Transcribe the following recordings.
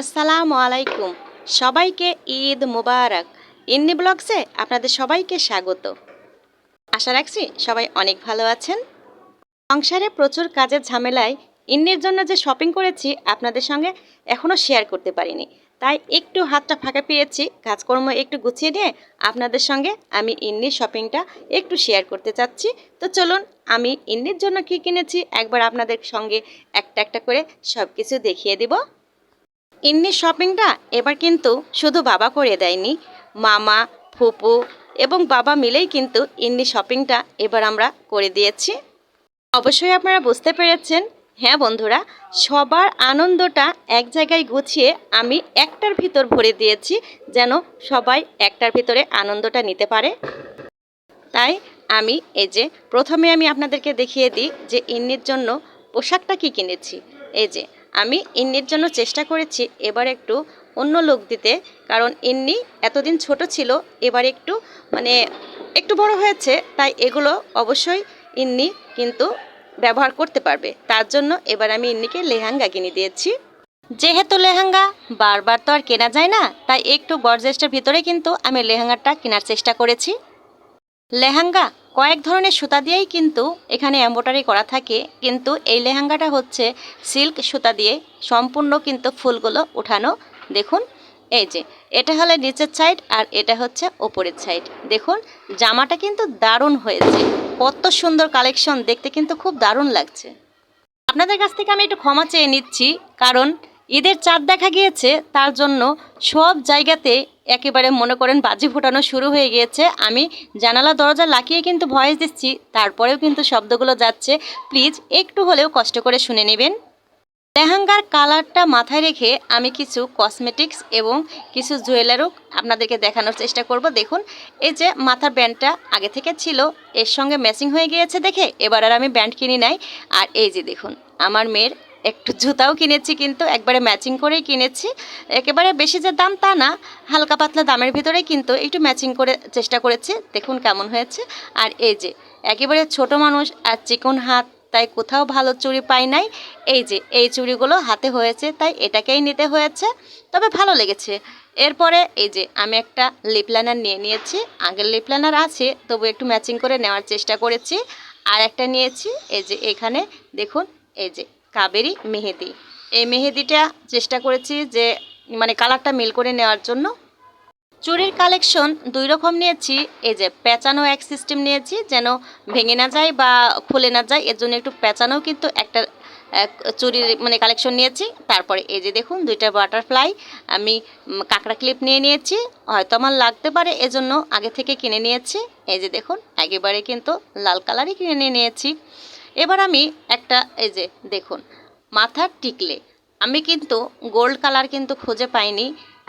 আসসালামু আলাইকুম। সবাইকে ঈদ মুবারক। ইন্নি ব্লগসে আপনাদের সবাইকে স্বাগত। আশা রাখছি সবাই অনেক ভালো আছেন। সংসারে প্রচুর কাজের ঝামেলায় ইন্নির জন্য যে শপিং করেছি আপনাদের সঙ্গে এখনও শেয়ার করতে পারিনি। তাই একটু হাতটা ফাঁকা পেয়েছি, কাজকর্ম একটু গুছিয়ে নিয়ে আপনাদের সঙ্গে আমি ইন্নির শপিংটা একটু শেয়ার করতে চাচ্ছি। তো চলুন, আমি ইন্নির জন্য কী কিনেছি একবার আপনাদের সঙ্গে একটা একটা করে সব কিছু দেখিয়ে দিব। ইন্নির শপিংটা এবার কিন্তু শুধু বাবা করে দেয়নি। মামা, ফুপু এবং বাবা মিলেই কিন্তু ইন্নি শপিংটা এবার আমরা করে দিয়েছি। অবশ্যই আপনারা বুঝতে পেরেছেন। হ্যাঁ বন্ধুরা, সবার আনন্দটা এক জায়গায় গুছিয়ে আমি একটার ভিতর ভরে দিয়েছি যেন সবাই একটার ভিতরে আনন্দটা নিতে পারে। তাই আমি এই যে প্রথমে আমি আপনাদেরকে দেখিয়ে দিই যে ইন্নির জন্য পোশাকটা কি কিনেছি। এই যে আমি ইন্নির জন্য চেষ্টা করেছি এবার একটু অন্য লোক দিতে, কারণ ইন্নি এতদিন ছোট ছিল, এবার একটু মানে একটু বড় হয়েছে, তাই এগুলো অবশ্যই ইন্নি কিন্তু ব্যবহার করতে পারবে। তার জন্য এবার আমি ইন্নিকে লেহেঙ্গা কিনে দিয়েছি। যেহেতু লেহেঙ্গা বারবার তো আর কেনা যায় না, তাই একটু বরজেস্টের ভিতরে কিন্তু আমি লেহেঙ্গাটা কেনার চেষ্টা করেছি। লেহেঙ্গা কয়েক ধরনের সুতা দিয়েই কিন্তু এখানে এম্বোটারি করা থাকে। কিন্তু এই লেহেঙ্গাটা হচ্ছে সিল্ক সুতা দিয়ে সম্পূর্ণ কিন্তু ফুলগুলো উঠানো। দেখুন, এই যে, এটা হলে নিচের সাইড আর এটা হচ্ছে ওপরের সাইড দেখুন, জামাটা কিন্তু দারুণ হয়েছে। কত সুন্দর কালেকশন দেখতে কিন্তু খুব দারুণ লাগছে। আপনাদের কাছ থেকে আমি একটু ক্ষমা চেয়ে নিচ্ছি, কারণ ঈদের চাঁদ দেখা গিয়েছে, তার জন্য সব জায়গাতে একেবারে মনে করেন বাজি ফোটানো শুরু হয়ে গিয়েছে। আমি জানালা দরজা লাগিয়ে কিন্তু ভয়েস দিচ্ছি, তারপরেও কিন্তু শব্দগুলো যাচ্ছে। প্লিজ, একটু হলেও কষ্ট করে শুনে নেবেন। লেহেঙ্গার কালারটা মাথায় রেখে আমি কিছু কসমেটিক্স এবং কিছু জুয়েলারও আপনাদেরকে দেখানোর চেষ্টা করব। দেখুন, এই যে মাথার ব্যান্ডটা আগে থেকে ছিল, এর সঙ্গে ম্যাচিং হয়ে গিয়েছে দেখে এবার আর আমি ব্যান্ড কিনি নাই। আর এই যে দেখুন, আমার মেয়ের একটু জুতাও কিনেছি কিন্তু, একবারে ম্যাচিং করেই কিনেছি। একেবারে বেশি যে দাম তা না, হালকা পাতলা দামের ভিতরেই কিন্তু একটু ম্যাচিং করে চেষ্টা করেছি। দেখুন কেমন হয়েছে। আর এই যে, একেবারে ছোট মানুষ আর চিকন হাত, তাই কোথাও ভালো চুড়ি পাই নাই। এই যে, এই চুড়িগুলো হাতে হয়েছে, তাই এটাকেই নিতে হয়েছে। তবে ভালো লেগেছে। এরপরে এই যে, আমি একটা লিপ লাইনার নিয়ে নিয়েছি। আগের লিপ লাইনার আছে, তবু একটু ম্যাচিং করে নেওয়ার চেষ্টা করেছি। আর একটা নিয়েছি, এই যে, এখানে দেখুন, এই যে কাবেরি মেহেদি। এই মেহেদিটা চেষ্টা করেছি যে মানে কালারটা মিল করে নেওয়ার জন্য। চুরির কালেকশন দুই রকম নিয়েছি। এই যে পেঁচানো এক সিস্টেম নিয়েছি, যেন ভেঙে না যায় বা খুলে না যায়, এর জন্য একটু পেঁচানো কিন্তু একটা, এক চুরির মানে কালেকশন নিয়েছি। তারপরে এই যে দেখুন, দুইটা বাটারফ্লাই আমি কাঁকড়া ক্লিপ নিয়ে নিয়েছি। হয়তো আমার লাগতে পারে, এজন্য আগে থেকে কিনে নিয়েছি। এই যে দেখুন, একেবারে কিন্তু লাল কালারই কিনে নিয়ে নিয়েছি। এবার আমি একটা, এই যে, দেখুন মাথার টিকলে। আমি কিন্তু গোল্ড কালার কিন্তু খুঁজে পাইনি।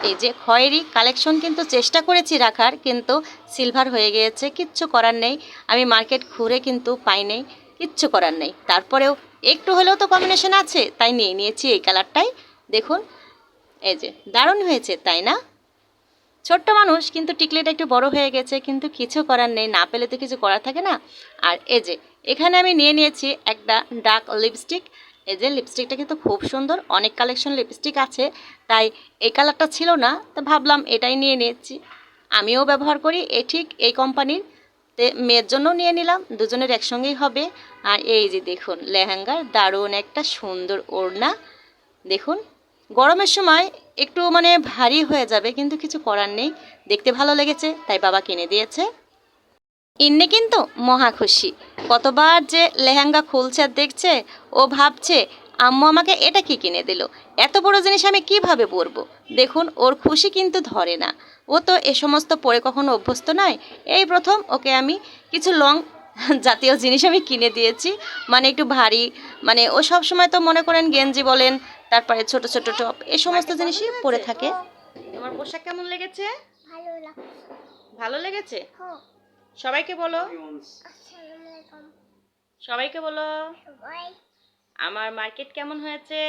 এই যে, খয়েরি কালেকশন কিন্তু চেষ্টা করেছি রাখার, কিন্তু সিলভার হয়ে গিয়েছে, কিচ্ছু করার নেই। আমি মার্কেট ঘুরে কিন্তু পাই নেই, কিচ্ছু করার নেই। তারপরেও একটু হলেও তো কম্বিনেশন আছে, তাই নিয়ে নিয়েছি এই কালারটাই। দেখুন, এই যে, দারুণ হয়েছে, তাই না? ছোট্ট মানুষ কিন্তু টিকলেটা একটু বড় হয়ে গেছে, কিন্তু কিছু করার নেই, না পেলে তো কিছু করার থাকে না। আর এই যে এখানে আমি নিয়ে নিয়েছি একটা ডার্ক লিপস্টিক এই যে লিপস্টিকটা কিন্তু খুব সুন্দর, অনেক কালেকশন লিপস্টিক আছে, তাই এই কালারটা ছিল না, তো ভাবলাম এটাই নিয়ে নিয়েছি। আমিও ব্যবহার করি, এ ঠিক এই কোম্পানির তে মেয়ের জন্য নিয়ে নিলাম, দুজনের একসঙ্গেই হবে। আর এই যে দেখুন লেহেঙ্গার দারুণ একটা সুন্দর ওড়না। দেখুন, গরমের সময় একটু মানে ভারী হয়ে যাবে, কিন্তু কিছু করার নেই। দেখতে ভালো লেগেছে, তাই বাবা কিনে দিয়েছে। ইন্নি কিন্তু মহা খুশি। কতবার যে লেহেঙ্গা খুলছে আর দেখছে ও ভাবছে আম্মু আমাকে এটা কি কিনে দিল? এত বড় জিনিস আমি কীভাবে পরবো? দেখুন ওর খুশি কিন্তু ধরে না। ও তো এ সমস্ত পরে কখনো অভ্যস্ত নয়। এই প্রথম ওকে আমি কিছু লং জাতীয় জিনিস আমি কিনে দিয়েছি। মানে একটু ভারী মানে ও সব সময় তো মনে করেন গেঞ্জি বলেন তারপরে ছোট ছোট টপ এ সমস্ত জিনিসই পরে থাকে। তোমার পোশাক কেমন লেগেছে। ভালো লেগেছে? হ্যাঁ। সবাইকে বলো। সবাইকে বলো। আমার মার্কেট কেমন হয়েছে?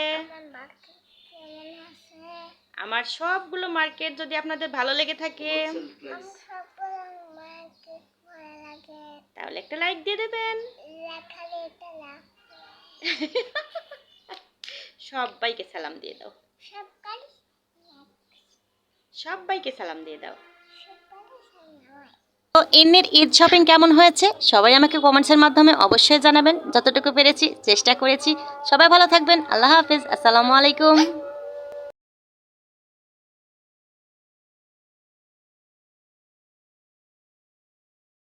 আমার সবগুলো মার্কেট যদি আপনাদের ভালো লেগে থাকে তাহলে একটা লাইক দিয়ে দেবেন। সবাইকে সালাম দিয়ে দাও। সবাইকে সালাম দিয়ে দাও। তো এনের ঈদ শপিং কেমন হয়েছে? সবাই আমাকে কমেন্টসের মাধ্যমে অবশ্যই জানাবেন। যতটুকু পেরেছি, চেষ্টা করেছি। সবাই ভালো থাকবেন। আল্লাহ হাফিজ। আসসালামু আলাইকুম।